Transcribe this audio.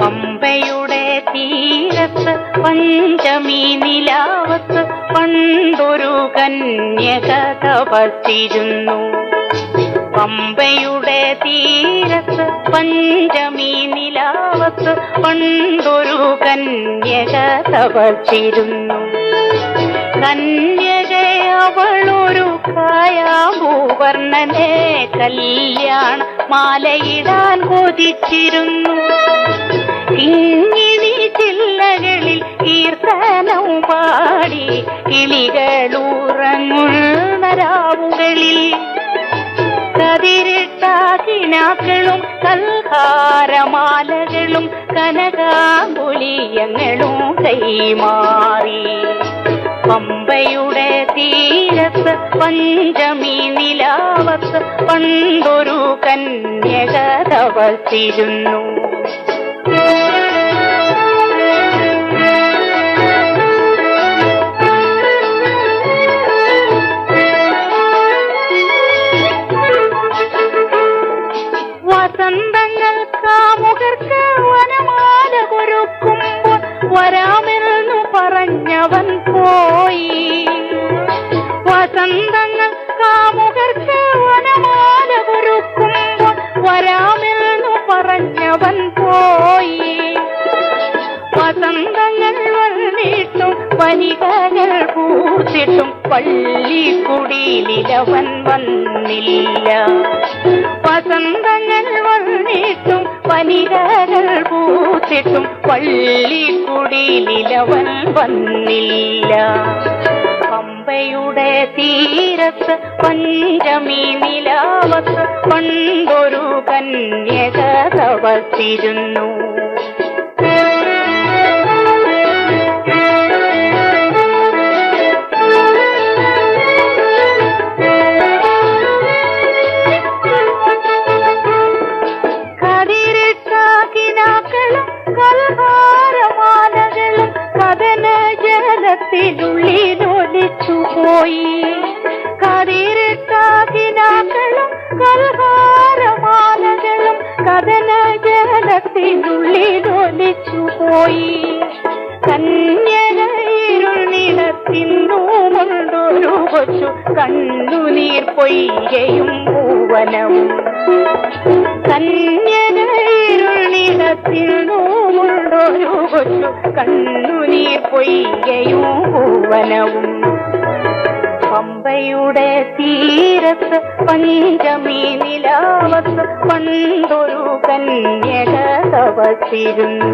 പമ്പയുടെ തീരത്ത് പഞ്ചമി നിലാവത്ത് പണ്ടൊരു കന്യക തപസിരുന്നു പമ്പയുടെ തീരത്ത് പഞ്ചമി നിലാവത്ത് പണ്ടൊരു കന്യക തപസിരുന്നു കന്യക അവളൊരു കായാമൂവർണനെ കല്യാണ മാലയിടാൻ കൊതിച്ചിരുന്നു. കിങ്ങിണി ചില്ലകളിൽ കീർത്തനം പാടി കിളികളുറങ്ങുന്ന രാവുകളിൽ കതിരിട്ട കൽഹാരമാലകളും കനകാമ്പുലിയങ്ങളും കൈമാറി. പമ്പയുടെ തീരത്ത് പഞ്ചമി നിലാവത്ത് പണ്ടൊരു കന്യക തപസിരുന്നു വസന്തങ്ങൾ കാമുകർക്ക് വനമാല കൊരുക്കുമ്പോൾ വരാമെന്നു പറഞ്ഞവൻ പോയി. പറഞ്ഞവൻ പോയി വസന്തങ്ങൾ വന്നിട്ടും വനിതകൾ പൂത്തിട്ടും പള്ളിക്കുടിയിലവൻ വന്നില്ല. വസന്തങ്ങൾ വന്നിട്ടും വനിതകൾ പൂത്തിട്ടും പള്ളിക്കുടിയിലവൻ വന്നില്ല. പമ്പയുടെ തീരത്ത് പഞ്ചമി നിലാവത്ത് പണ്ടൊരു കന്യക കഥന ജലത്തിനുള്ളിലൊലിച്ചു പോയി. കതിരക്കാകിനാക്കളും കൽഹാരമാലകളും കഥന ജലത്തിനുള്ളിലൊലിച്ചു പോയി. കന്യകയിരുൾ നിലത്തിന്നുമുണ്ടൊരു കൊച്ചു കണ്ണുനീർ പൊയ്കയും പൂവനവും കന്യകയിരുളിടത്തിനുമുണ്ടൊരു കൊച്ചു കണ്ണുനീർ പൊയ്യയും പൂവനവും പമ്പയുടെ തീരത്ത് പഞ്ചമി നിലാവത്ത് പണ്ടൊരു കന്യക തപസിരുന്നു